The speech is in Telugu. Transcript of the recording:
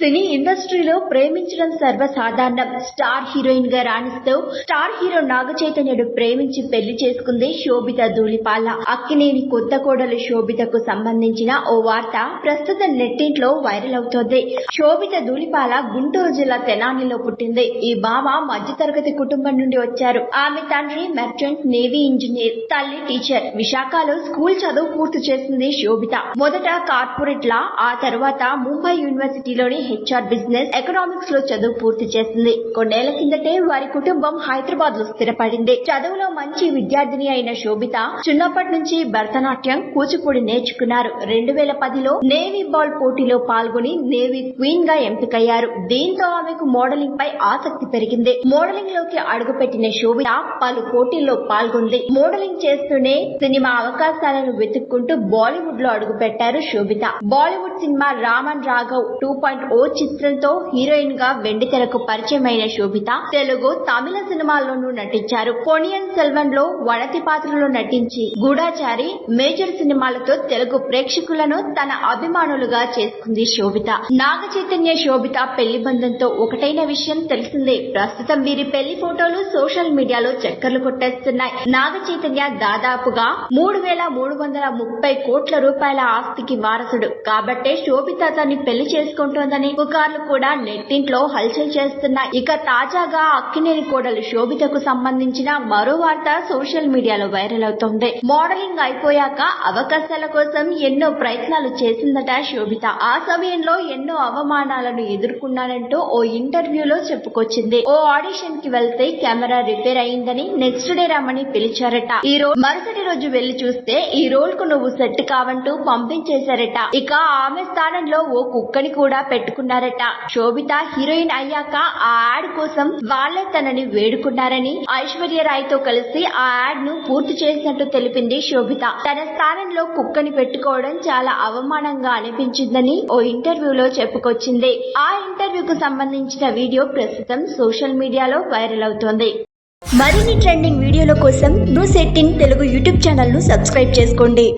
సినీ ఇండస్ట్రీలో ప్రేమించడం సర్వసాధారణం. స్టార్ హీరోయిన్గా రాణిస్తూ స్టార్ హీరో నాగ చైతన్యుడు ప్రేమించి పెళ్ళి చేసుకుంది శోభిత ధూళిపాల. అక్కినేని కొత్త కోడలు శోభితకు సంబంధించిన ఓ వార్త ప్రస్తుతం నెట్టింట్లో వైరల్ అవుతోంది. శోభిత ధూళిపాల గుంటూరు జిల్లా తెనాలిలో పుట్టింది. ఈ బావ మధ్యతరగతి కుటుంబం నుండి వచ్చారు. ఆమె తండ్రి మెర్చెంట్ నేవీ ఇంజనీర్ తల్లి టీచర్. విశాఖలో స్కూల్ చదువు పూర్తి చేసింది శోభిత. మొదట కార్పొరేట్ లా ఆ తర్వాత ముంబై యూనివర్సిటీలోని హెచ్ఆర్ బిజినెస్ ఎకనామిక్స్లో చదువు పూర్తి చేసింది. కొన్నేళ్ళ కిందటే వారి కుటుంబం హైదరాబాద్లో స్థిరపడింది. చదువులో మంచి విద్యార్థిని అయిన శోభిత చిన్నప్పటి నుంచి భరతనాట్యం కూచిపూడి నేర్చుకున్నారు. రెండు వేల పదిలో నేవీ బాల్ పోటీలో పాల్గొని నేవీ క్వీన్గా ఎంపికయ్యారు. దీంతో ఆమెకు మోడలింగ్ పై ఆసక్తి పెరిగింది. మోడలింగ్లోకి అడుగుపెట్టిన శోభిత పలు పోటీల్లో పాల్గొంది. మోడలింగ్ చేస్తూనే సినిమా అవకాశాలను వెతుక్కుంటూ బాలీవుడ్లో అడుగుపెట్టారు Sobhita. Bollywood cinema Raman Raghav two point O చిత్రంతో హీరోయిన్గా వెండితెరకు పరిచయమైన శోభిత తెలుగు తమిళ సినిమాల్లోనూ నటించారు. పొనియన్ సెల్వన్లో వడతి పాత్రలో నటించి గూఢాచారి మేజర్ సినిమాలతో తెలుగు ప్రేక్షకులను తన అభిమానులుగా చేసుకుంది శోభిత. నాగ చైతన్య శోభిత పెళ్ళి బంధంతో ఒకటైన విషయం తెలిసిందే. ప్రస్తుతం వీరి పెళ్ళి ఫోటోలు సోషల్ మీడియాలో చక్కర్లు కొట్టేస్తున్నాయి. నాగ చైతన్య దాదాపుగా మూడు వేల మూడు వందల ముప్పై కోట్ల రూపాయల ఆస్తికి వారసుడు కాబట్టే శోభిత తన్ని పెళ్ళి చేసుకుంటోందని పుకార్లు కూడా నెట్టింట్లో హల్చల్ చేస్తున్నాయి ఇక తాజాగా అక్కినేని కోడలు శోభితకు సంబంధించిన మరో వార్త సోషల్ మీడియాలో వైరల్ అవుతోంది. మోడలింగ్ అయిపోయాక అవకాశాల కోసం ఎన్నో ప్రయత్నాలు చేసిందట శోభిత. ఆ సమయంలో ఎన్నో అవమానాలను ఎదుర్కొన్నానంటూ ఓ ఇంటర్వ్యూలో చెప్పుకొచ్చింది. ఓ ఆడిషన్కి వెళ్తే కెమెరా రిపేర్ అయిందని నెక్స్ట్ డే రమ్మని పిలిచారట. ఈ రోజు మరుసటి రోజు వెళ్ళి చూస్తే ఈ రోల్కు నువ్వు సెట్ కావంటూ పంపించేశారట. ఇక ఆమె స్థానంలో ఓ కుక్కని కూడా అనుకున్నారట శోభిత హీరోయిన్ అయ్యాక ఆ యాడ్ కోసం వాళ్ళే తనని వేడుకున్నారని ఐశ్వర్య రాయ్తో కలిసి ఆ యాడ్ను పూర్తి చేసినట్టు తెలిపింది శోభిత. తన స్థానంలో కుక్కని పెట్టుకోవడం చాలా అవమానంగా అనిపించిందని ఓ ఇంటర్వ్యూలో చెప్పుకొచ్చింది. ఆ ఇంటర్వ్యూకు సంబంధించిన వీడియో ప్రస్తుతం సోషల్ మీడియాలో వైరల్ అవుతోంది. మరిన్ని ట్రెండింగ్ వీడియోల కోసం న్యూస్ సెట్టిన్ తెలుగు యూట్యూబ్ ఛానల్ను సబ్స్క్రైబ్ చేసుకోండి.